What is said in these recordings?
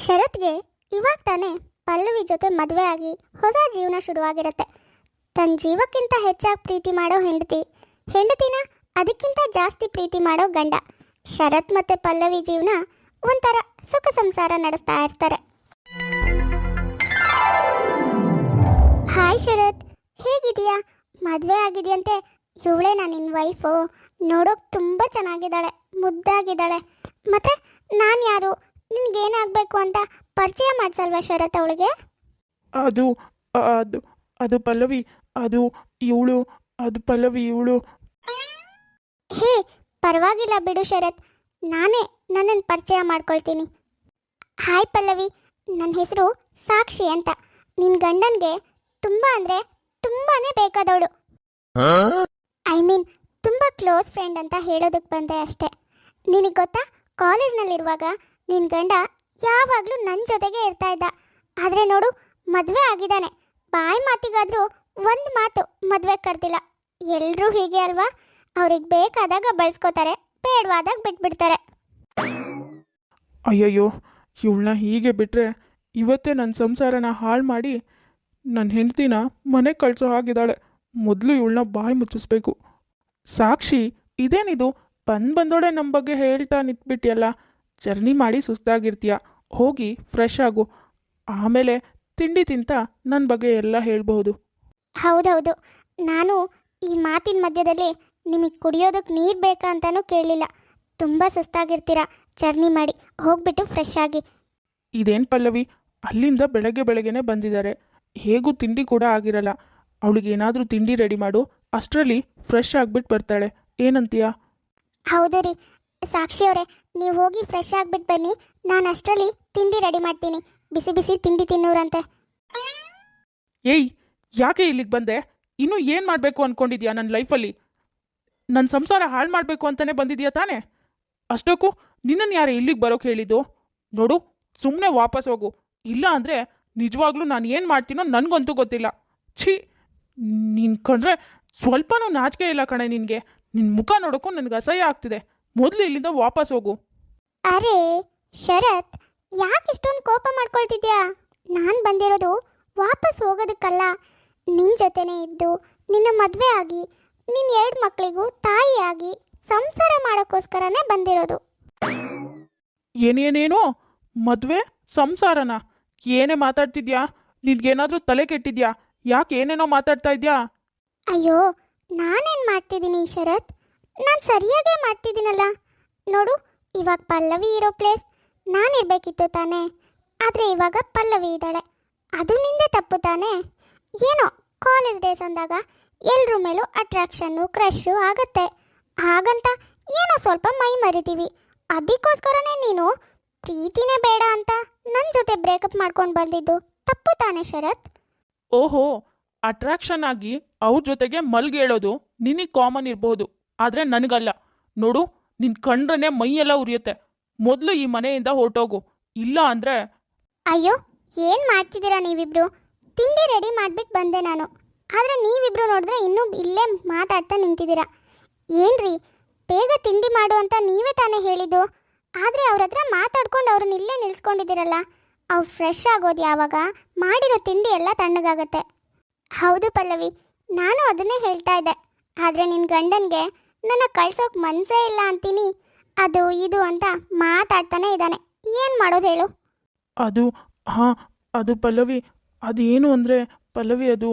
ಶರತ್ಗೆ ಇವಾಗ ತಾನೇ ಪಲ್ಲವಿ ಜೊತೆ ಮದುವೆ ಆಗಿ ಹೊಸ ಜೀವನ ಶುರುವಾಗಿರುತ್ತೆ. ತನ್ನ ಜೀವಕ್ಕಿಂತ ಹೆಚ್ಚಾಗಿ ಪ್ರೀತಿ ಮಾಡೋ ಹೆಂಡತಿ, ಹೆಂಡತಿನ ಅದಕ್ಕಿಂತ ಜಾಸ್ತಿ ಪ್ರೀತಿ ಮಾಡೋ ಗಂಡ. ಶರತ್ ಮತ್ತೆ ಪಲ್ಲವಿ ಜೀವನ ಒಂಥರ ಸುಖ ಸಂಸಾರ ನಡೆಸ್ತಾ ಇರ್ತಾರೆ. ಹಾಯ್ ಶರತ್ ಹೇಗಿದೆಯಾ ಮದುವೆ ಆಗಿದೆಯಂತೆ. ಇವಳೇ ನಿನ್ನ ವೈಫು. ನೋಡೋಕೆ ತುಂಬ ಚೆನ್ನಾಗಿದ್ದಾಳೆ, ಮುದ್ದಾಗಿದ್ದಾಳೆ. ಮತ್ತೆ ನಾನು ಯಾರು? ನಿನ್ಗೇನಾಗಬೇಕು ಅಂತ ಪರಿಚಯ ಮಾಡ್ಸಲ್ವಾ ಶರತ್ ಅವಳಿಗೆ? ಅದು ಅದು ಅದು ಪಲ್ಲವಿ ಅದು ಇವಳು ಅದು ಪಲ್ಲವಿ ಇವಳು. ಹೇ ಪರವಾಗಿಲ್ಲ ಬಿಡು ಶರತ್. ನಾನೇ ನನ್ನನ್ನು ಪರಿಚಯ ಮಾಡ್ಕೊಳ್ತೀನಿ. ಹಾಯ್ ಪಲ್ಲವಿ ನನ್ನ ಹೆಸರು ಸಾಕ್ಷಿ ಅಂತ. ನಿನ್ ಗಂಡನಿಗೆ ತುಂಬ ಅಂದರೆ ತುಂಬಾ ಬೇಕಾದವಳು. ಐ ಮೀನ್ ತುಂಬ ಕ್ಲೋಸ್ ಫ್ರೆಂಡ್ ಅಂತ ಹೇಳೋದಕ್ಕೆ ಬಂದೆ ಅಷ್ಟೇ. ನಿನಗೆ ಗೊತ್ತಾ ಕಾಲೇಜ್ನಲ್ಲಿರುವಾಗ ನಿನ್ನ ಗಂಡ ಯಾವಾಗಲೂ ನನ್ನ ಜೊತೆಗೆ ಇರ್ತಾ ಇದ್ದ. ಆದರೆ ನೋಡು, ಮದುವೆ ಆಗಿದ್ದಾನೆ. ಬಾಯಿ ಮಾತಿಗಾದರೂ ಒಂದು ಮಾತು ಮದುವೆ ಕರೆದಿಲ್ಲ. ಎಲ್ಲರೂ ಹೀಗೆ ಅಲ್ವಾ? ಅವ್ರಿಗೆ ಬೇಕಾದಾಗ ಬಳಸ್ಕೋತಾರೆ, ಬೇಡವಾದಾಗ ಬಿಟ್ಬಿಡ್ತಾರೆ. ಅಯ್ಯಯ್ಯೋ, ಇವಳನ್ನ ಹೀಗೆ ಬಿಟ್ಟರೆ ಇವತ್ತೇ ನನ್ನ ಸಂಸಾರನ ಹಾಳು ಮಾಡಿ ನನ್ನ ಹೆಂಡತಿನ ಮನೆಗೆ ಕಳಿಸೋ ಹಾಗಿದ್ದಾಳೆ. ಮೊದಲು ಇವಳನ್ನ ಬಾಯಿ ಮುಚ್ಚಿಸ್ಬೇಕು. ಸಾಕ್ಷಿ, ಇದೇನಿದು? ಬಂದು ಬಂದೋಡೆ ನಮ್ಮ ಬಗ್ಗೆ ಹೇಳ್ತಾ ನಿಂತ್ಬಿಟ್ಟಿಯಲ್ಲ ಜರ್ನಿ ಮಾಡಿ ಸುಸ್ತಾಗಿರ್ತೀಯ. ಹೋಗಿ ಫ್ರೆಶ್ ಆಗು. ಆಮೇಲೆ ತಿಂಡಿ ತಿಂತ ನನ್ನ ಬಗ್ಗೆ ಎಲ್ಲ ಹೇಳ್ಬಹುದು. ಹೌದೌದು. ನಾನು ಈ ಮಾತಿನ ಮಧ್ಯದಲ್ಲಿ ನಿಮಗೆ ಕುಡಿಯೋದಕ್ಕೆ ನೀರು ಬೇಕಾ ಅಂತಾನೂ ಕೇಳಲಿಲ್ಲ ತುಂಬ ಸುಸ್ತಾಗಿರ್ತೀರ. ಜರ್ನಿ ಮಾಡಿ ಹೋಗ್ಬಿಟ್ಟು ಫ್ರೆಶ್ ಆಗಿ. ಇದೇನು ಪಲ್ಲವಿ? ಅಲ್ಲಿಂದ ಬೆಳಗ್ಗೆ ಬೆಳಗ್ಗೆನೆ ಬಂದಿದ್ದಾರೆ. ಹೇಗೂ ತಿಂಡಿ ಕೂಡ ಆಗಿರಲ್ಲ. ಅವಳಿಗೆ ಏನಾದರೂ ತಿಂಡಿ ರೆಡಿ ಮಾಡು. ಅಷ್ಟರಲ್ಲಿ ಫ್ರೆಶ್ ಆಗಿಬಿಟ್ಟು ಬರ್ತಾಳೆ. ಏನಂತೀಯ? ಹೌದು ರೀ. ಸಾಕ್ಷಿ ನೀವು ಹೋಗಿ ಫ್ರೆಶ್ ಆಗಿಬಿಟ್ಟು ಬನ್ನಿ. ನಾನು ಅಷ್ಟರಲ್ಲಿ ತಿಂಡಿ ರೆಡಿ ಮಾಡ್ತೀನಿ. ಬಿಸಿ ಬಿಸಿ ತಿಂಡಿ ತಿನ್ನೋರಂತೆ. ಏಯ್, ಯಾಕೆ ಇಲ್ಲಿಗೆ ಬಂದೆ? ಇನ್ನೂ ಏನು ಮಾಡಬೇಕು ಅಂದ್ಕೊಂಡಿದ್ಯಾ ನನ್ನ ಲೈಫಲ್ಲಿ ನನ್ನ ಸಂಸಾರ ಹಾಳು ಮಾಡಬೇಕು ಅಂತಲೇ ಬಂದಿದ್ಯಾ ತಾನೇ? ಅಷ್ಟಕ್ಕೂ ನಿನ್ನನ್ನು ಯಾರು ಇಲ್ಲಿಗೆ ಬರೋಕೆ ಹೇಳಿದ್ದು? ನೋಡು ಸುಮ್ಮನೆ ವಾಪಸ್ ಹೋಗು. ಇಲ್ಲ ಅಂದರೆ ನಿಜವಾಗ್ಲೂ ನಾನು ಏನು ಮಾಡ್ತೀನೋ ನನಗಂತೂ ಗೊತ್ತಿಲ್ಲ. ಛೀ, ನೀನು ಕಂಡ್ರೆ ಸ್ವಲ್ಪನೂ ನಾಚಿಕೆ ಇಲ್ಲ ಕಣೆ ನಿನಗೆ. ನಿನ್ನ ಮುಖ ನೋಡೋಕ್ಕೂ ನನಗೆ ಅಸಹ್ಯ ಆಗ್ತಿದೆ. ಮೊದಲು ಇಲ್ಲಿಂದ ವಾಪಸ್ ಹೋಗು. ಅರೆ ಶರತ್ ಯಾಕೆ ಇಷ್ಟೊಂದು ಕೋಪ ಮಾಡ್ಕೊಳ್ತಿದ್ಯಾ? ನಾನು ಬಂದಿರೋದು ವಾಪಸ್ ಹೋಗೋದಕ್ಕಲ್ಲ. ನಿನ್ನ ಜೊತೆನೇ ಇದ್ದು ನಿನ್ನ ಮದುವೆ ಆಗಿ ನಿನ್ನ ಎರಡು ಮಕ್ಕಳಿಗೂ ತಾಯಿಯಾಗಿ ಸಂಸಾರ ಮಾಡೋಕ್ಕೋಸ್ಕರನೇ ಬಂದಿರೋದು. ಏನೇನೇನೋ ಮದುವೆ ಸಂಸಾರನ? ಏನೇ ಮಾತಾಡ್ತಿದ್ಯಾ? ನಿನ್ಗೇನಾದ್ರೂ ತಲೆ ಕೆಟ್ಟಿದ್ಯಾ? ಯಾಕೆ ಏನೇನೋ ಮಾತಾಡ್ತಾ ಇದ್ಯಾ? ಅಯ್ಯೋ ನಾನೇನು ಮಾಡ್ತಿದ್ದೀನಿ ಶರತ್? ನಾನು ಸರಿಯಾಗೇ ಮಾಡ್ತಿದ್ದೀನಲ್ಲ. ನೋಡು, ಇವಾಗ ಪಲ್ಲವಿ ಇರೋ ಪ್ಲೇಸ್ ನಾನಿರಬೇಕಿತ್ತು ತಾನೇ. ಆದರೆ ಇವಾಗ ಪಲ್ಲವಿ ಇದ್ದಾಳೆ. ಅದು ನಿಂದೆ ತಪ್ಪು ತಾನೆ? ಏನೋ ಕಾಲೇಜ್ ಡೇಸ್ ಅಂದಾಗ ಎಲ್ಲರ ಮೇಲೂ ಅಟ್ರಾಕ್ಷನ್ನು ಕ್ರಶ್ಶು ಆಗತ್ತೆ. ಹಾಗಂತ ಏನೋ ಸ್ವಲ್ಪ ಮೈ ಮರಿತೀವಿ. ಅದಕ್ಕೋಸ್ಕರನೇ ನೀನು ಪ್ರೀತಿನೇ ಬೇಡ ಅಂತ ನನ್ನ ಜೊತೆ ಬ್ರೇಕಪ್ ಮಾಡ್ಕೊಂಡು ಬಂದಿದ್ದು. ತಪ್ಪು ತಾನೆ, ಶರತ್? ಓಹೋ ಅಟ್ರಾಕ್ಷನ್ ಆಗಿ ಅವ್ರ ಜೊತೆಗೆ ಮಲ್ಗೇಳೋದು ನಿನಗೆ ಕಾಮನ್ ಇರಬಹುದು ಆದರೆ ನನಗಲ್ಲ. ನೋಡು ನಿನ್ನ ಕಂಡ್ರೇ ಮೈಯೆಲ್ಲ ಉರಿಯುತ್ತೆ. ಮೊದಲು ಈ ಮನೆಯಿಂದ ಹೊರಟೋಗು. ಇಲ್ಲ ಅಂದರೆ ಅಯ್ಯೋ, ಏನು ಮಾಡ್ತಿದ್ದೀರಾ ನೀವಿಬ್ರು? ತಿಂಡಿ ರೆಡಿ ಮಾಡಿಬಿಟ್ಟು ಬಂದೆ ನಾನು. ಆದರೆ ನೀವಿಬ್ರು ನೋಡಿದ್ರೆ ಇನ್ನೂ ಇಲ್ಲೇ ಮಾತಾಡ್ತಾ ನಿಂತಿದ್ದೀರಾ. ಏನ್ರಿ, ಬೇಗ ತಿಂಡಿ ಮಾಡು ಅಂತ ನೀವೇ ತಾನೇ ಹೇಳಿದ್ದು? ಆದರೆ ಅವ್ರ ಹತ್ರ ಮಾತಾಡ್ಕೊಂಡು ಅವ್ರನ್ನ ಇಲ್ಲೇ ನಿಲ್ಸ್ಕೊಂಡಿದ್ದೀರಲ್ಲ. ಅವ್ರು ಫ್ರೆಶ್ ಆಗೋದು ಯಾವಾಗ? ಮಾಡಿರೋ ತಿಂಡಿ ಎಲ್ಲ ತಣ್ಣಗಾಗತ್ತೆ. ಹೌದು ಪಲ್ಲವಿ, ನಾನು ಅದನ್ನೇ ಹೇಳ್ತಾ ಇದ್ದೆ. ಆದರೆ ನಿನ್ನ ಗಂಡನಿಗೆ ನನ್ನ ಕಳ್ಸೋಕೆ ಮನಸ್ಸೇ ಇಲ್ಲ ಅಂತೀನಿ. ಅದು ಇದು ಅಂತ ಮಾತಾಡ್ತಾನೆ ಇದ್ದಾನೆ. ಏನು ಮಾಡೋದು ಹೇಳು? ಅದು ಹಾಂ ಅದು ಪಲ್ಲವಿ. ಅದೇನು ಅಂದರೆ ಪಲ್ಲವಿ ಅದು?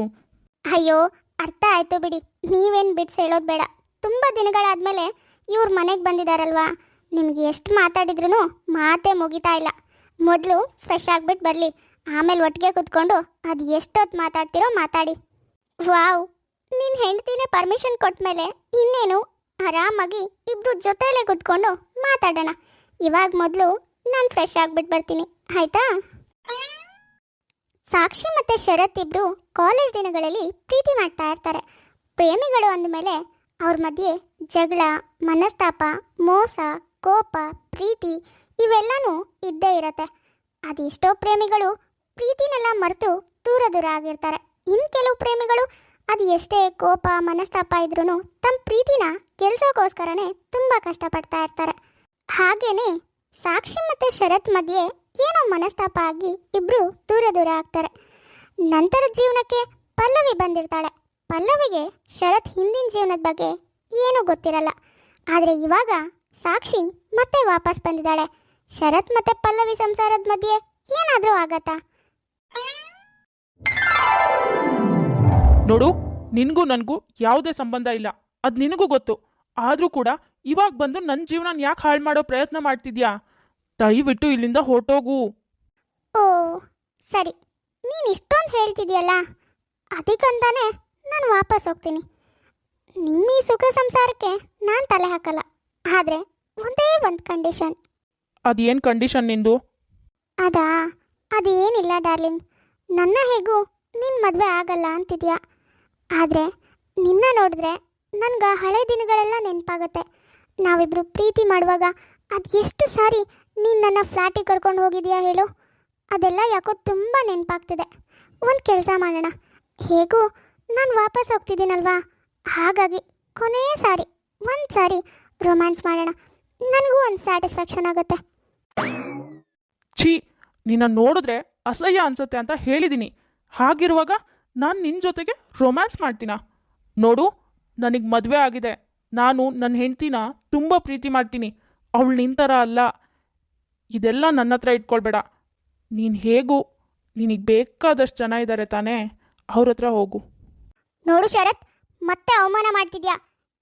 ಅಯ್ಯೋ ಅರ್ಥ ಆಯ್ತು ಬಿಡಿ. ನೀವೇನು ಬಿಟ್ಸ್ ಹೇಳೋದು ಬೇಡ. ತುಂಬ ದಿನಗಳಾದಮೇಲೆ ಇವ್ರ ಮನೆಗೆ ಬಂದಿದಾರಲ್ವಾ? ನಿಮ್ಗೆ ಎಷ್ಟು ಮಾತಾಡಿದ್ರು ಮಾತೇ ಮುಗಿತಾ ಇಲ್ಲ. ಮೊದಲು ಫ್ರೆಶ್ ಆಗಿಬಿಟ್ಟು ಬರಲಿ. ಆಮೇಲೆ ಒಟ್ಟಿಗೆ ಕುತ್ಕೊಂಡು ಅದು ಎಷ್ಟೊತ್ತು ಮಾತಾಡ್ತಿರೋ ಮಾತಾಡಿ. ವಾವ್ ನಿನ್ನ ಹೆಂಡ್ತಿನೇ ಪರ್ಮಿಷನ್ ಕೊಟ್ಮೇಲೆ ಇನ್ನೇನು ಆರಾಮಾಗಿ ಇಬ್ರು ಜೊತೆಯಲ್ಲೇ ಕುತ್ಕೊಂಡು ಮಾತಾಡೋಣ. ಇವಾಗ ಮೊದಲು ನಾನು ಫ್ರೆಶ್ ಆಗಿಬಿಟ್ಟು ಬರ್ತೀನಿ. ಆಯ್ತಾ? ಸಾಕ್ಷಿ ಮತ್ತು ಶರತ್ ಇಬ್ರು ಕಾಲೇಜ್ ದಿನಗಳಲ್ಲಿ ಪ್ರೀತಿ ಮಾಡ್ತಾ ಇರ್ತಾರೆ. ಪ್ರೇಮಿಗಳು ಅಂದಮೇಲೆ ಅವ್ರ ಮಧ್ಯೆ ಜಗಳ, ಮನಸ್ತಾಪ, ಮೋಸ, ಕೋಪ, ಪ್ರೀತಿ ಇವೆಲ್ಲನೂ ಇದ್ದೇ ಇರತ್ತೆ. ಅದೆಷ್ಟೋ ಪ್ರೇಮಿಗಳು ಪ್ರೀತಿನೆಲ್ಲ ಮರೆತು ದೂರ ದೂರ ಆಗಿರ್ತಾರೆ. ಇನ್ನು ಕೆಲವು ಪ್ರೇಮಿಗಳು ಅದು ಎಷ್ಟೇ ಕೋಪ, ಮನಸ್ತಾಪ ಇದ್ರೂ ತಮ್ಮ ಪ್ರೀತಿನ ಗೆಲ್ಸೋಕೋಸ್ಕರನೇ ತುಂಬ ಕಷ್ಟಪಡ್ತಾ ಇರ್ತಾರೆ. ಹಾಗೇನೆ ಸಾಕ್ಷಿ ಮತ್ತು ಶರತ್ ಮಧ್ಯೆ ಏನೋ ಮನಸ್ತಾಪ ಆಗಿ ಇಬ್ಬರು ದೂರ ದೂರ ಆಗ್ತಾರೆ. ನಂತರ ಜೀವನಕ್ಕೆ ಪಲ್ಲವಿ ಬಂದಿರ್ತಾಳೆ. ಪಲ್ಲವಿಗೆ ಶರತ್ ಹಿಂದಿನ ಜೀವನದ ಬಗ್ಗೆ ಏನೂ ಗೊತ್ತಿರಲ್ಲ. ಆದರೆ ಇವಾಗ ಸಾಕ್ಷಿ ಮತ್ತೆ ವಾಪಸ್ ಬಂದಿದ್ದಾಳೆ. ಶರತ್ ಮತ್ತೆ ಪಲ್ಲವಿ ಸಂಸಾರದ ಮಧ್ಯೆ ಏನಾದರೂ ಆಗತ್ತಾ? ನೋಡು ನಿನಗೂ ನನಗೂ ಯಾವುದೇ ಸಂಬಂಧ ಇಲ್ಲ. ಅದು ನಿನಗೂ ಗೊತ್ತು. ಆದರೂ ಕೂಡ ಇವಾಗ ಬಂದು ನನ್ನ ಜೀವನ ಯಾಕೆ ಹಾಳು ಮಾಡೋ ಪ್ರಯತ್ನ ಮಾಡ್ತಿದ್ಯಾ? ದಯವಿಟ್ಟು ಇಲ್ಲಿಂದ ಹೊರಟೋಗು. ಓ ಸರಿ. ನೀನು ಇಷ್ಟೊಂದು ಹೇಳ್ತಿದ್ಯಲ್ಲ? ಅದಕ್ಕಂತಾನೆ ನಾನು ವಾಪಸ್ ಹೋಗ್ತೀನಿ. ನಿಮ್ಮ ಈ ಸುಖ ಸಂಸಾರಕ್ಕೆ ನಾನು ತಲೆ ಹಾಕಲ್ಲ. ಆದರೆ ಒಂದೇ ಒಂದು ಕಂಡೀಷನ್. ಅದೇನು ಕಂಡೀಷನ್ ನಿಂದು? ಅದಾ? ಅದೇನಿಲ್ಲ ಡಾರ್ಲಿಂಗ್. ನನ್ನ ಹೇಗೂ ನಿನ್ನ ಮದುವೆ ಆಗಲ್ಲ ಅಂತಿದ್ಯಾ? ಆದರೆ ನಿನ್ನ ನೋಡಿದ್ರೆ ನನ್ಗೆ ಹಳೆ ದಿನಗಳೆಲ್ಲ ನೆನಪಾಗತ್ತೆ. ನಾವಿಬ್ಬರು ಪ್ರೀತಿ ಮಾಡುವಾಗ ಅದು ಎಷ್ಟು ಸಾರಿ ನೀನು ನನ್ನ ಫ್ಲ್ಯಾಟಿಗೆ ಕರ್ಕೊಂಡು ಹೋಗಿದ್ಯಾ ಹೇಳು? ಅದೆಲ್ಲ ಯಾಕೋ ತುಂಬ ನೆನಪಾಗ್ತಿದೆ. ಒಂದು ಕೆಲಸ ಮಾಡೋಣ. ಹೇಗೂ, ನಾನು ವಾಪಸ್ ಹೋಗ್ತಿದ್ದೀನಲ್ವಾ? ಹಾಗಾಗಿ ಕೊನೆಯ ಸಾರಿ, ಒಂದು ಸಾರಿ ರೊಮ್ಯಾನ್ಸ್ ಮಾಡೋಣ. ನನಗೂ ಒಂದು ಸ್ಯಾಟಿಸ್ಫ್ಯಾಕ್ಷನ್ ಆಗುತ್ತೆ. ಛೀ, ನಿನ್ನ ನೋಡಿದ್ರೆ ಅಸಹ್ಯ ಅನ್ಸುತ್ತೆ ಅಂತ ಹೇಳಿದ್ದೀನಿ ಹಾಗಿರುವಾಗ ನಾನು ನಿನ್ನ ಜೊತೆಗೆ ರೊಮ್ಯಾನ್ಸ್ ಮಾಡ್ತೀನಾ? ನೋಡು, ನನಗೆ ಮದುವೆ ಆಗಿದೆ. ನಾನು ನನ್ನ ಹೆಂಡ್ತಿನ ತುಂಬ ಪ್ರೀತಿ ಮಾಡ್ತೀನಿ. ಅವಳು ನಿಂತರ ಅಲ್ಲ. ಇದೆಲ್ಲ ನನ್ನ ಹತ್ರ ಇಟ್ಕೊಳ್ಬೇಡ. ನೀನು ಹೇಗೂ? ನಿನಗೆ ಬೇಕಾದಷ್ಟು ಜನ ಇದ್ದಾರೆ ತಾನೇ. ಅವ್ರ ಹತ್ರ ಹೋಗು. ನೋಡು ಶರತ್, ಮತ್ತೆ ಅವಮಾನ ಮಾಡ್ತಿದ್ಯಾ?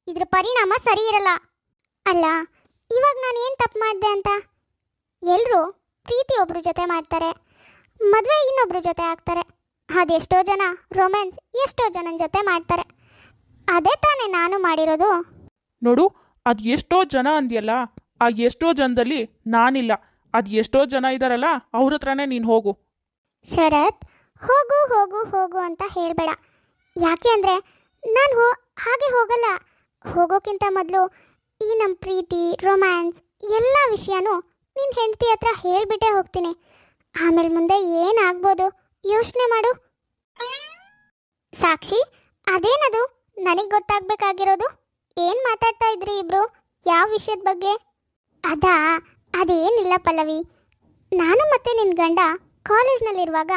ಇದ್ರ ಪರಿಣಾಮ ಸರಿ ಇರಲ್ಲ. ಅಲ್ಲ, ಇವಾಗ ನಾನು ಏನು ತಪ್ಪು ಮಾಡಿದೆ ಅಂತ? ಎಲ್ಲರೂ ಪ್ರೀತಿ ಒಬ್ಬರ ಜೊತೆ ಮಾಡ್ತಾರೆ. ಮದುವೆ ಇನ್ನೊಬ್ರ ಜೊತೆ ಆಗ್ತಾರೆ. ಅದೆಷ್ಟೋ ಜನ ರೊಮ್ಯಾನ್ಸ್ ಎಷ್ಟೋ ಜನನ ಜೊತೆ ಮಾಡ್ತಾರೆ. ಅದೇ ತಾನೇ ನಾನು ಮಾಡಿರೋದು. ನೋಡು ಅದು ಎಷ್ಟೋ ಜನ ಅಂದ್ಯಲ್ಲ ಆ ಎಷ್ಟೋ ಜನದಲ್ಲಿ ನಾನಿಲ್ಲ. ಅದು ಎಷ್ಟೋ ಜನ ಇದ್ದಾರಲ್ಲ ಅವ್ರ ಹತ್ರನೇ ನೀನು ಹೋಗು. ಶರತ್ ಹೋಗು ಹೋಗು ಹೋಗು ಅಂತ ಹೇಳಬೇಡ. ಯಾಕೆ ಅಂದರೆ ನಾನು ಹೋ ಹಾಗೆ ಹೋಗಲ್ಲ. ಹೋಗೋಕ್ಕಿಂತ ಮೊದಲು ಈ ನಮ್ಮ ಪ್ರೀತಿ ರೊಮ್ಯಾನ್ಸ್ ಎಲ್ಲ ವಿಷಯನೂ ನಿನ್ನ ಹೆಂಡತಿ ಹತ್ರ ಹೇಳಿಬಿಟ್ಟೇ ಹೋಗ್ತೀನಿ. ಆಮೇಲೆ ಮುಂದೆ ಏನಾಗ್ಬೋದು ಯೋಚನೆ ಮಾಡು. ಸಾಕ್ಷಿ, ಅದೇನದು? ನನಗೆ ಗೊತ್ತಾಗ್ಬೇಕಾಗಿರೋದು? ಏನು ಮಾತಾಡ್ತಾ ಇದ್ರಿ ಇಬ್ರು? ಯಾವ ವಿಷಯದ ಬಗ್ಗೆ? ಅದಾ, ಅದೇನಿಲ್ಲ ಪಲ್ಲವಿ. ನಾನು ಮತ್ತೆ ನಿನ್ನ ಗಂಡ ಕಾಲೇಜ್ನಲ್ಲಿರುವಾಗ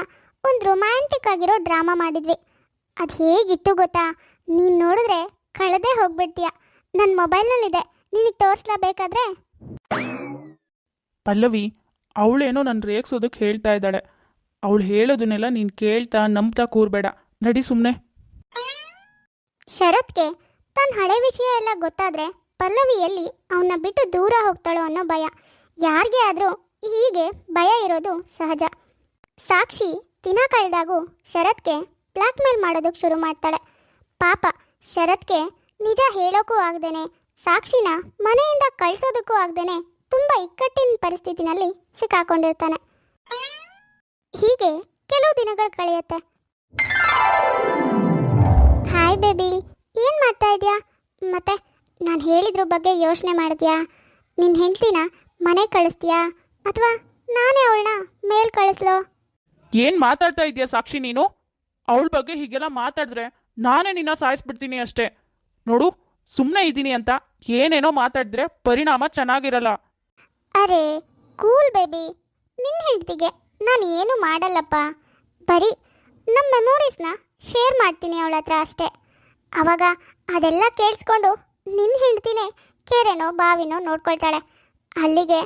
ಒಂದು ರೊಮ್ಯಾಂಟಿಕ್ ಆಗಿರೋ ಡ್ರಾಮಾ ಮಾಡಿದ್ವಿ. ಅದು ಹೇಗಿತ್ತು ಗೊತ್ತಾ? ನೀನು ನೋಡಿದ್ರೆ ಕಳೆದೇ ಹೋಗ್ಬಿಡ್ತೀಯ. ನನ್ನ ಮೊಬೈಲ್ನಲ್ಲಿದೆ ನಿನಗೆ ತೋರಿಸ್ಲಬೇಕಾದ್ರೆ ಪಲ್ಲವಿ, ಅವಳೇನೋ ನನ್ನ ರೇಗ್ಸೋದಕ್ಕೆ ಹೇಳ್ತಾ ಇದ್ದಾಳೆ. ಅವಳು ಹೇಳೋದನ್ನೆಲ್ಲ ನೀನು ಕೇಳ್ತಾ ನಂಬ್ತಾ ಕೂರ್ಬೇಡ. ನಡಿ ಸುಮ್ಮನೆ ಶರತ್ಗೆ ತನ್ನ ಹಳೆ ವಿಷಯ ಎಲ್ಲ ಗೊತ್ತಾದ್ರೆ ಪಲ್ಲವಿಯಲ್ಲಿ ಅವನ್ನ ಬಿಟ್ಟು ದೂರ ಹೋಗ್ತಾಳೋ ಅನ್ನೋ ಭಯ. ಯಾರಿಗೆ ಆದರೂ ಹೀಗೆ ಭಯ ಇರೋದು ಸಹಜ. ಸಾಕ್ಷಿ ದಿನ ಕಳೆದಾಗೂ ಶರತ್ಗೆ ಬ್ಲ್ಯಾಕ್ ಮೇಲ್ ಮಾಡೋದಕ್ಕೆ ಶುರು ಮಾಡ್ತಾಳೆ. ಪಾಪ ಶರತ್ಗೆ ನಿಜ ಹೇಳೋಕ್ಕೂ ಆಗ್ದೇನೆ, ಸಾಕ್ಷಿನ ಮನೆಯಿಂದ ಕಳಿಸೋದಕ್ಕೂ ಆಗ್ದೇನೆ ತುಂಬ ಇಕ್ಕಟ್ಟಿನ ಪರಿಸ್ಥಿತಿನಲ್ಲಿ ಸಿಕ್ಕಾಕೊಂಡಿರ್ತಾನೆ. ಹೀಗೆ ಕೆಲವು ದಿನಗಳು ಕಳೆಯುತ್ತೆ. ಹಾಯ್ ಬೇಬಿ ಏನು ಮಾಡ್ತಾ ಇದೆಯಾ? ಮತ್ತೆ ನಾನು ಹೇಳಿದ್ರ ಬಗ್ಗೆ ಯೋಚನೆ ಮಾಡಿದ್ಯಾ? ನಿನ್ನ ಹೆಂಡತಿನ ಮನೆ ಕಳಿಸ್ತೀಯಾ? ಅಥವಾ ನಾನೇ ಅವಳನ್ನ ಮೇಲ್ ಕಳಿಸ್ಲೋ? ಏನು ಮಾತಾಡ್ತಾ ಇದೆಯಾ ಸಾಕ್ಷಿ ನೀನು? ಅವಳ ಬಗ್ಗೆ ಹೀಗೆಲ್ಲ ಮಾತಾಡಿದ್ರೆ ನಾನೇ ನಿನ್ನ ಸಾಯಿಸ್ಬಿಡ್ತೀನಿ ಅಷ್ಟೇ. ನೋಡು ಸುಮ್ಮನೆ ಇದ್ದೀನಿ ಅಂತ ಏನೇನೋ ಮಾತಾಡಿದ್ರೆ ಪರಿಣಾಮ ಚೆನ್ನಾಗಿರಲ್ಲ. ಅರೆ ಕೂಲ್ ಬೇಬಿ ನಿನ್ನ ಹೆಂಡ್ತಿಗೆ ನಾನು ಏನು ಮಾಡಲ್ಲಪ್ಪ. ಬರೀ ನಮ್ಮ ಮೆಮೊರೀಸ್ನ ಶೇರ್ ಮಾಡ್ತೀನಿ ಅವಳ ಹತ್ರ ಅಷ್ಟೇ. ಅವಾಗ ಅದೆಲ್ಲ ಕೇಳಿಸ್ಕೊಂಡು ನಿನ್ನ ಹೆಂಡ್ತಿನೇ ಕೆರೆನೋ ಬಾವಿನೋ ನೋಡ್ಕೊಳ್ತಾಳೆ. ಅಲ್ಲಿಗೆ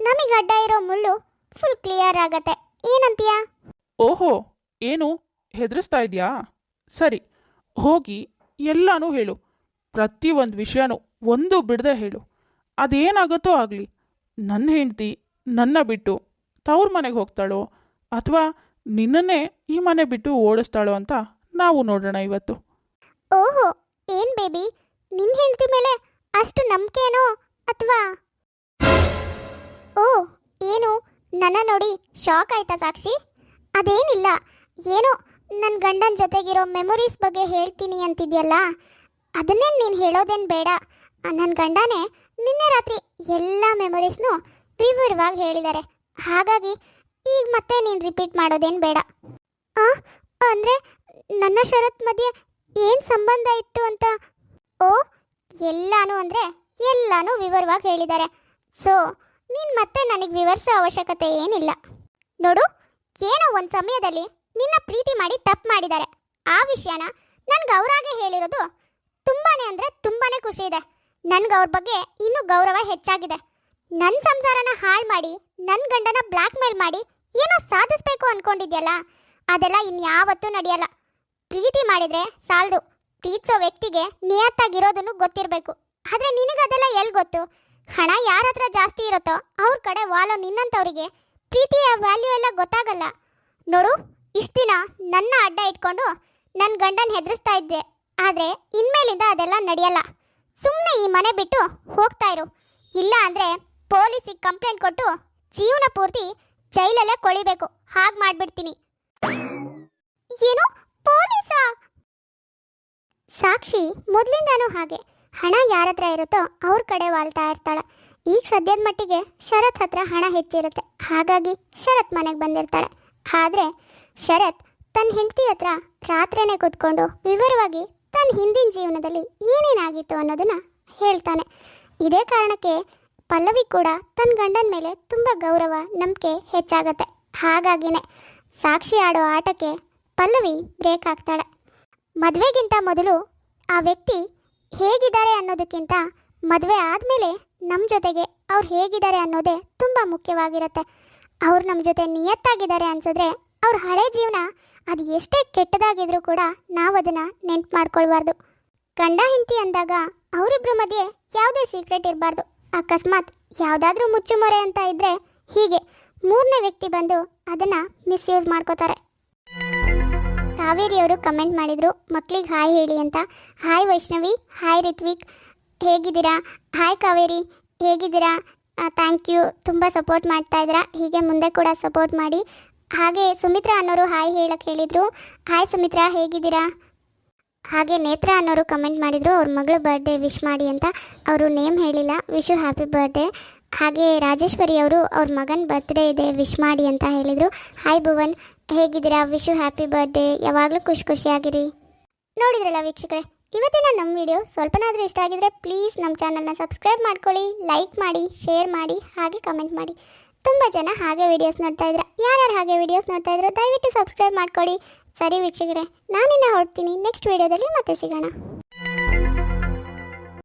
ನಮಗೆ ಅಡ್ಡ ಇರೋ ಮುಳ್ಳು ಫುಲ್ ಕ್ಲಿಯರ್ ಆಗತ್ತೆ. ಏನಂತೀಯ? ಓಹೋ, ಏನು? ಹೆದರಿಸ್ತಾ ಇದೆಯಾ? ಸರಿ, ಹೋಗಿ ಎಲ್ಲನೂ ಹೇಳು. ಪ್ರತಿಯೊಂದು ವಿಷಯನೂ ಒಂದು ಬಿಡದೆ ಹೇಳು. ಅದೇನಾಗುತ್ತೋ ಆಗಲಿ. ನನ್ನ ಹೆಂಡತಿ ನನ್ನ ಬಿಟ್ಟು ತವ್ರ ಮನೆಗೆ ಹೋಗ್ತಾಳೋ ಅಥವಾ ನಿನ್ನನ್ನೇ ಈ ಮನೆ ಬಿಟ್ಟು ಓಡಿಸ್ತಾಳೋ ಅಂತ ನಾವು ನೋಡೋಣ ಇವತ್ತು. ಓಹೋ, ಏನ್ ಬೇಬಿ? ನಿನ್ನ ಹೆಂಡತಿ ಮೇಲೆ ಅಷ್ಟು ನಂಬಿಕೆನೋ ಅಥವಾ? ಓ, ಏನು? ನನ್ನ ನೋಡಿ ಶಾಕ್ ಆಯ್ತಾ ಸಾಕ್ಷಿ? ಅದೇನಿಲ್ಲ, ಏನು? ನನ್ನ ಗಂಡನ ಜೊತೆಗಿರೋ ಮೆಮೊರೀಸ್ ಬಗ್ಗೆ ಹೇಳ್ತೀನಿ ಅಂತಿದ್ಯಲ್ಲ? ಅದನ್ನೇ ನೀನು ಹೇಳೋದೇನು ಬೇಡ. ನನ್ನ ಗಂಡನೇ ನಿನ್ನೆ ರಾತ್ರಿ ಎಲ್ಲ ಮೆಮೊರೀಸ್ನು ವಿವರವಾಗಿ ಹೇಳಿದ್ದಾರೆ ಹಾಗಾಗಿ ಈಗ ಮತ್ತೆ ನೀನು ರಿಪೀಟ್ ಮಾಡೋದೇನು ಬೇಡ. ಆ, ಅಂದರೆ ನನ್ನ ಶರತ್ ಮಧ್ಯೆ ಏನು ಸಂಬಂಧ ಇತ್ತು ಅಂತ? ಓ, ಎಲ್ಲಾನು ಅಂದರೆ ಎಲ್ಲಾನು ವಿವರವಾಗಿ ಹೇಳಿದ್ದಾರೆ. ಸೊ, ನೀನು ಮತ್ತೆ ನನಗೆ ವಿವರಿಸೋ ಅವಶ್ಯಕತೆ ಏನಿಲ್ಲ. ನೋಡು, ಏನೋ ಒಂದು ಸಮಯದಲ್ಲಿ ನಿನ್ನ ಪ್ರೀತಿ ಮಾಡಿ ತಪ್ಪು ಮಾಡಿದ್ದಾರೆ. ಆ ವಿಷಯನ ನನ್ಗೆ ಅವರಾಗೆ ಹೇಳಿರೋದು ತುಂಬಾ ಅಂದರೆ ತುಂಬಾ ಖುಷಿ ಇದೆ. ನನ್ಗೆ ಅವ್ರ ಬಗ್ಗೆ ಇನ್ನೂ ಗೌರವ ಹೆಚ್ಚಾಗಿದೆ. ನನ್ನ ಸಂಸಾರನ ಹಾಳು ಮಾಡಿ ನನ್ನ ಗಂಡನ ಬ್ಲ್ಯಾಕ್ ಮೇಲ್ ಮಾಡಿ ಏನೋ ಸಾಧಿಸ್ಬೇಕು ಅಂದ್ಕೊಂಡಿದ್ಯಲ್ಲ ಅದೆಲ್ಲ ಇನ್ಯಾವತ್ತೂ ನಡೆಯಲ್ಲ. ಪ್ರೀತಿ ಮಾಡಿದ್ರೆ ಸಾಲದು. ಪ್ರೀತಿಸೋ ವ್ಯಕ್ತಿಗೆ ನಿಯತ್ತಾಗಿರೋದನ್ನು ಗೊತ್ತಿರಬೇಕು. ಆದರೆ ನಿನಗದೆಲ್ಲ ಎಲ್ಲಿ ಗೊತ್ತು? ಹಣ ಯಾರ ಹತ್ರ ಜಾಸ್ತಿ ಇರುತ್ತೋ ಅವ್ರ ಕಡೆ ವಾಲೋ ನಿನ್ನಂಥವ್ರಿಗೆ ಪ್ರೀತಿಯ ವ್ಯಾಲ್ಯೂ ಎಲ್ಲ ಗೊತ್ತಾಗಲ್ಲ. ನೋಡು, ಇಷ್ಟು ದಿನ ನನ್ನ ಅಡ್ಡ ಇಟ್ಕೊಂಡು ನನ್ನ ಗಂಡನ ಹೆದರಿಸ್ತಾ ಇದ್ದೆ. ಆದರೆ ಇನ್ಮೇಲಿಂದ ಅದೆಲ್ಲ ನಡೆಯಲ್ಲ. ಸುಮ್ಮನೆ ಈ ಮನೆ ಬಿಟ್ಟು ಹೋಗ್ತಾ ಇರು. ಇಲ್ಲ ಅಂದರೆ ಪೊಲೀಸಿಗೆ ಕಂಪ್ಲೇಂಟ್ ಕೊಟ್ಟು ಜೀವನ ಪೂರ್ತಿ ಜೈಲಲ್ಲೇ ಕೊಳಿಬೇಕು. ಹಾಗೆ ಮಾಡ್ಬಿಡ್ತೀನಿ. ಏನು? ಪೊಲೀಸಾ? ಸಾಕ್ಷಿ ಮೊದಲಿಂದಾನೂ ಹಾಗೆ. ಹಣ ಯಾರ ಹತ್ರ ಇರುತ್ತೋ ಅವ್ರ ಕಡೆ ವಾಲ್ತಾ ಇರ್ತಾಳೆ. ಈಗ ಸದ್ಯದ ಮಟ್ಟಿಗೆ ಶರತ್ ಹತ್ರ ಹಣ ಹೆಚ್ಚಿರುತ್ತೆ. ಹಾಗಾಗಿ ಶರತ್ ಮನೆಗೆ ಬಂದಿರ್ತಾಳೆ. ಆದರೆ ಶರತ್ ತನ್ನ ಹೆಂಡತಿ ಹತ್ರ ರಾತ್ರಿನೇ ಕೂತ್ಕೊಂಡು ವಿವರವಾಗಿ ತನ್ನ ಹಿಂದಿನ ಜೀವನದಲ್ಲಿ ಏನೇನಾಗಿತ್ತು ಅನ್ನೋದನ್ನ ಹೇಳ್ತಾನೆ. ಇದೇ ಕಾರಣಕ್ಕೆ ಪಲ್ಲವಿ ಕೂಡ ತನ್ನ ಗಂಡನ ಮೇಲೆ ತುಂಬ ಗೌರವ, ನಂಬಿಕೆ ಹೆಚ್ಚಾಗತ್ತೆ. ಹಾಗಾಗಿನೇ ಸಾಕ್ಷಿ ಆಡೋ ಆಟಕ್ಕೆ ಪಲ್ಲವಿ ಬ್ರೇಕ್ ಆಗ್ತಾಳೆ. ಮದುವೆಗಿಂತ ಮೊದಲು ಆ ವ್ಯಕ್ತಿ ಹೇಗಿದ್ದಾರೆ ಅನ್ನೋದಕ್ಕಿಂತ ಮದುವೆ ಆದಮೇಲೆ ನಮ್ಮ ಜೊತೆಗೆ ಅವ್ರು ಹೇಗಿದ್ದಾರೆ ಅನ್ನೋದೇ ತುಂಬ ಮುಖ್ಯವಾಗಿರುತ್ತೆ. ಅವ್ರು ನಮ್ಮ ಜೊತೆ ನಿಯತ್ತಾಗಿದ್ದಾರೆ ಅನ್ಸಿದ್ರೆ ಅವ್ರ ಹಳೆ ಜೀವನ ಅದು ಎಷ್ಟೇ ಕೆಟ್ಟದಾಗಿದ್ರೂ ಕೂಡ ನಾವು ಅದನ್ನು ನೆನ್ಪು ಮಾಡ್ಕೊಳ್ಬಾರ್ದು. ಗಂಡ ಹೆಂಡತಿ ಅಂದಾಗ ಅವರಿಬ್ಬರ ಮಧ್ಯೆ ಯಾವುದೇ ಸೀಕ್ರೆಟ್ ಇರಬಾರ್ದು. ಅಕಸ್ಮಾತ್ ಯಾವುದಾದ್ರೂ ಮುಚ್ಚುಮೊರೆ ಅಂತ ಇದ್ದರೆ ಹೀಗೆ ಮೂರನೇ ವ್ಯಕ್ತಿ ಬಂದು ಅದನ್ನು ಮಿಸ್ಯೂಸ್ ಮಾಡ್ಕೋತಾರೆ. ಕಾವೇರಿಯವರು ಕಮೆಂಟ್ ಮಾಡಿದರು, ಮಕ್ಳಿಗೆ ಹಾಯ್ ಹೇಳಿ ಅಂತ. ಹಾಯ್ ವೈಷ್ಣವಿ, ಹಾಯ್ ರಿತ್ವಿಕ್, ಹೇಗಿದ್ದೀರಾ? ಹಾಯ್ ಕಾವೇರಿ, ಹೇಗಿದ್ದೀರಾ? ಥ್ಯಾಂಕ್ ಯು ತುಂಬ ಸಪೋರ್ಟ್ ಮಾಡ್ತಾ ಇದ್ದೀರಾ. ಹೀಗೆ ಮುಂದೆ ಕೂಡ ಸಪೋರ್ಟ್ ಮಾಡಿ. ಹಾಗೆ ಸುಮಿತ್ರಾ ಅನ್ನೋರು ಹಾಯ್ ಹೇಳಕ್ಕೆ ಹೇಳಿದರು. ಹಾಯ್ ಸುಮಿತ್ರಾ, ಹೇಗಿದ್ದೀರಾ? ಹಾಗೆ ನೇತ್ರ ಅನ್ನೋರು ಕಮೆಂಟ್ ಮಾಡಿದರು, ಅವ್ರ ಮಗಳ ಬರ್ಡೇ ವಿಶ್ ಮಾಡಿ ಅಂತ ಅವರು ನೇಮ್ ಹೇಳಿಲ್ಲ. ವಿಶು ಹ್ಯಾಪಿ ಬರ್ಡೇ ಹಾಗೆ ರಾಜೇಶ್ವರಿ ಅವರು ಅವ್ರ ಮಗನ ಬರ್ತ್ಡೇ ಇದೆ ವಿಶ್ ಮಾಡಿ ಅಂತ ಹೇಳಿದರು. ಹಾಯ್ ಭುವನ್, ಹೇಗಿದ್ದೀರಾ? ವಿಶು ಹ್ಯಾಪಿ ಬರ್ಡೇ ಯಾವಾಗಲೂ ಖುಷಿ ಖುಷಿಯಾಗಿರಿ. ನೋಡಿದ್ರಲ್ಲ ವೀಕ್ಷಕರೇ, ಇವತ್ತಿನ ನಮ್ಮ ವಿಡಿಯೋ ಸ್ವಲ್ಪನಾದರೂ ಇಷ್ಟ ಆಗಿದ್ರೆ ಪ್ಲೀಸ್ ನಮ್ಮ ಚಾನಲ್ನ ಸಬ್ಸ್ಕ್ರೈಬ್ ಮಾಡ್ಕೊಳ್ಳಿ ಲೈಕ್ ಮಾಡಿ ಶೇರ್ ಮಾಡಿ, ಹಾಗೆ ಕಮೆಂಟ್ ಮಾಡಿ. ತುಂಬ ಜನ ಹಾಗೆ ವಿಡಿಯೋಸ್ ನೋಡ್ತಾ ಇದ್ರೆ, ಯಾರ್ಯಾರು ಹಾಗೆ ವಿಡಿಯೋಸ್ ನೋಡ್ತಾ ಇದ್ರು ದಯವಿಟ್ಟು ಸಬ್ಸ್ಕ್ರೈಬ್ ಮಾಡ್ಕೊಳ್ಳಿ. ಸರಿ ವೀಕ್ಷಕರೇ ನಾನಿನ್ನ ಹೊರಡ್ತೀನಿ. ನೆಕ್ಸ್ಟ್ ವಿಡಿಯೋದಲ್ಲಿ ಮತ್ತೆ ಸಿಗೋಣ.